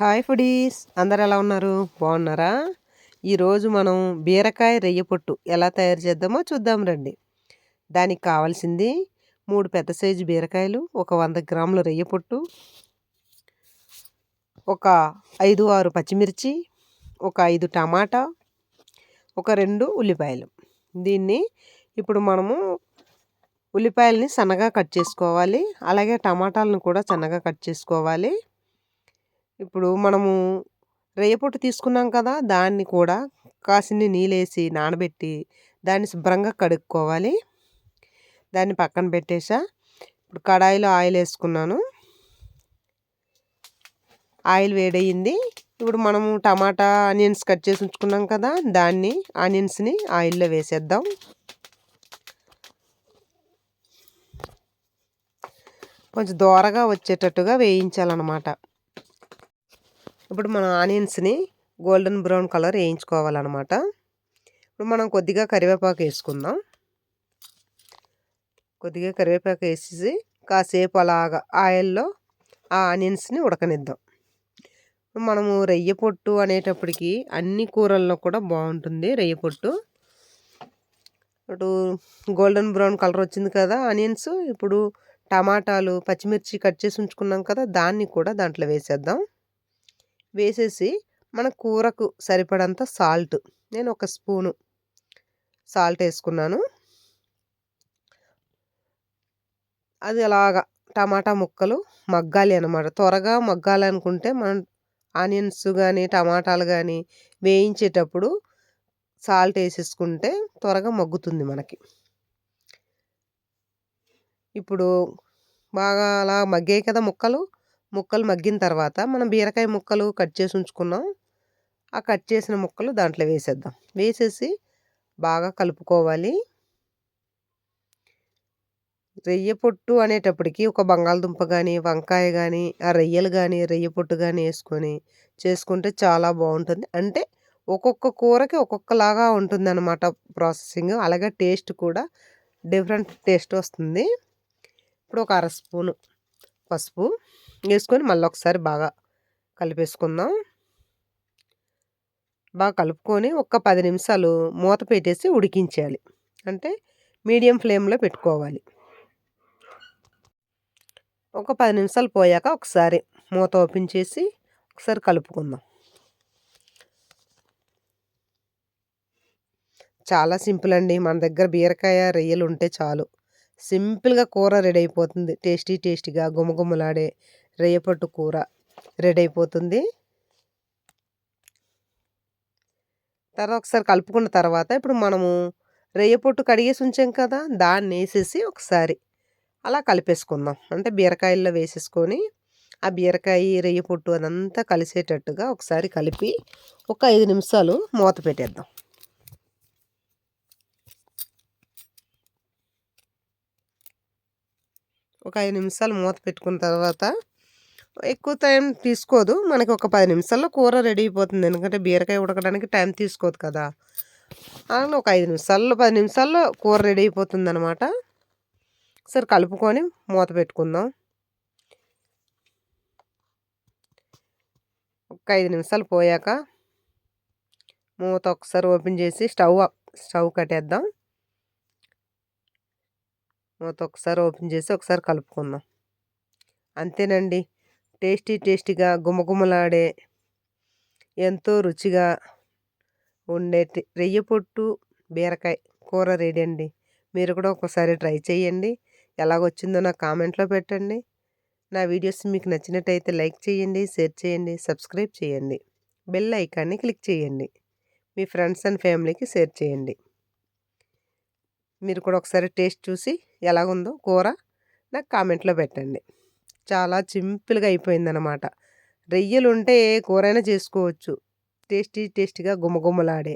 Hi foodies. అందరు ఎలా ఉన్నారు? బాగున్నారా? ఈరోజు మనం బీరకాయ రెయ్య పొట్టు ఎలా తయారు చేద్దామో చూద్దాం రండి. దానికి కావాల్సింది మూడు పెద్ద సైజు బీరకాయలు ఒక వంద గ్రాముల రొయ్య పొట్టు ఒక ఐదు ఆరు పచ్చిమిర్చి ఒక ఐదు టమాటా ఒక రెండు ఉల్లిపాయలు. దీన్ని ఇప్పుడు మనము ఉల్లిపాయలని సన్నగా కట్ చేసుకోవాలి. అలాగే టమాటాలను కూడా సన్నగా కట్ చేసుకోవాలి. ఇప్పుడు మనము రేయపొట్టు తీసుకున్నాం కదా! దాన్ని కూడా కాసిన్ని నీళ్ళేసి నానబెట్టి దాన్ని శుభ్రంగా కడుక్కోవాలి. దాన్ని పక్కన పెట్టేసా. ఇప్పుడు కడాయిలో ఆయిల్ వేసుకున్నాను. ఆయిల్ వేడయింది. ఇప్పుడు మనము టమాటా ఆనియన్స్ కట్ చేసి ఉంచుకున్నాం కదా! దాన్ని ఆనియన్స్ని ఆయిల్లో వేసేద్దాం. కొంచెం దోరగా వచ్చేటట్టుగా వేయించాలన్నమాట. ఇప్పుడు మనం ఆనియన్స్ని గోల్డెన్ బ్రౌన్ కలర్ వేయించుకోవాలన్నమాట. ఇప్పుడు మనం కొద్దిగా కరివేపాకు వేసుకుందాం. కొద్దిగా కరివేపాకు వేసేసి కాసేపు అలాగా ఆయిల్లో ఆ ఆనియన్స్ని ఉడకనిద్దాం. మనము రొయ్య పొట్టు అనేటప్పటికి అన్ని కూరల్లో కూడా బాగుంటుంది రొయ్య పొట్టు. ఇటు గోల్డెన్ బ్రౌన్ కలర్ వచ్చింది కదా ఆనియన్స్ ఇప్పుడు టమాటాలు పచ్చిమిర్చి కట్ చేసి ఉంచుకున్నాం కదా దాన్ని కూడా దాంట్లో వేసేద్దాం. వేసేసి మన కూరకు సరిపడంత సాల్ట్. నేను ఒక స్పూను సాల్ట్ వేసుకున్నాను. అది అలాగా టమాటా ముక్కలు మగ్గాలి అనమాట త్వరగా మగ్గాలి అనుకుంటే మనం ఆనియన్స్ కానీ టమాటాలు కానీ వేయించేటప్పుడు సాల్ట్ వేసేసుకుంటే త్వరగా మగ్గుతుంది మనకి. ఇప్పుడు బాగా అలా మగ్గాయి కదా ముక్కలు. ముక్కలు మగ్గిన తర్వాత మనం బీరకాయ ముక్కలు కట్ చేసి ఉంచుకున్నాం. ఆ కట్ చేసిన ముక్కలు దాంట్లో వేసేద్దాం. వేసేసి బాగా కలుపుకోవాలి. రెయ్య పొట్టు అనేటప్పటికి ఒక బంగాళదుంప కానీ వంకాయ కానీ ఆ రొయ్యలు కానీ రెయ్య పొట్టు కానీ వేసుకొని చేసుకుంటే చాలా బాగుంటుంది. అంటే ఒక్కొక్క కూరకి ఒక్కొక్కలాగా ఉంటుంది అనమాట ప్రాసెసింగ్. అలాగే టేస్ట్ కూడా డిఫరెంట్ టేస్ట్ వస్తుంది. ఇప్పుడు ఒక అర స్పూను పసుపు. వేసుకొని మళ్ళీ ఒకసారి బాగా కలిపేసుకుందాం. బాగా కలుపుకొని ఒక పది నిమిషాలు మూత పెట్టేసి ఉడికించాలి అంటే మీడియం ఫ్లేమ్లో పెట్టుకోవాలి. ఒక పది నిమిషాలు పోయాక ఒకసారి మూత ఓపెన్ చేసి ఒకసారి కలుపుకుందాం. చాలా సింపుల్ అండి. మన దగ్గర బీరకాయ రొయ్యలు ఉంటే చాలు. సింపుల్గా కూర రెడీ అయిపోతుంది. టేస్టీ టేస్టీగా గుమగుమలాడే రేపట్టు కూర రెడీ అయిపోతుంది తర్వాత ఒకసారి కలుపుకున్న తర్వాత ఇప్పుడు మనము రేయపొట్టు పొట్టు కడిగేసి ఉంచాం కదా దాన్ని వేసేసి ఒకసారి అలా కలిపేసుకుందాం. అంటే బీరకాయల్లో వేసేసుకొని ఆ బీరకాయ రెయ్య పొట్టు అదంతా కలిసేటట్టుగా ఒకసారి కలిపి ఒక ఐదు నిమిషాలు మూత పెట్టేద్దాం. ఒక ఐదు నిమిషాలు మూత పెట్టుకున్న తర్వాత ఎక్కువ టైం తీసుకోదు. మనకి ఒక పది నిమిషాల్లో కూర రెడీ అయిపోతుంది. ఎందుకంటే బీరకాయ ఉడకడానికి టైం తీసుకోదు కదా. అలా ఒక ఐదు నిమిషాల్లో పది నిమిషాల్లో కూర రెడీ అయిపోతుంది అనమాట సరే కలుపుకొని మూత పెట్టుకుందాం. ఒక ఐదు నిమిషాలు పోయాక మూత ఒకసారి ఓపెన్ చేసి స్టవ్ స్టవ్ కట్టేద్దాం. మూత ఒకసారి ఓపెన్ చేసి ఒకసారి కలుపుకుందాం. అంతేనండి. టేస్టీ టేస్టీగా గుమగుమలాడే ఎంతో రుచిగా ఉండే రెయ్య పొట్టు బీరకాయ కూర రెడీ అండి. మీరు కూడా ఒకసారి ట్రై చేయండి ఎలాగొచ్చిందో నాకు కామెంట్లో పెట్టండి. నా వీడియోస్ మీకు నచ్చినట్టయితే లైక్ చేయండి షేర్ చేయండి సబ్స్క్రైబ్ చేయండి బెల్ ఐకాన్ని క్లిక్ చేయండి మీ ఫ్రెండ్స్ అండ్ ఫ్యామిలీకి షేర్ చేయండి మీరు కూడా ఒకసారి టేస్ట్ చూసి ఎలాగుందో కూర నాకు కామెంట్లో పెట్టండి. చాలా సింపుల్గా అయిపోయిందనమాట రొయ్యలు ఉంటే ఏ కూరైనా చేసుకోవచ్చు. టేస్టీ టేస్టీగా గుమగుమలాడే.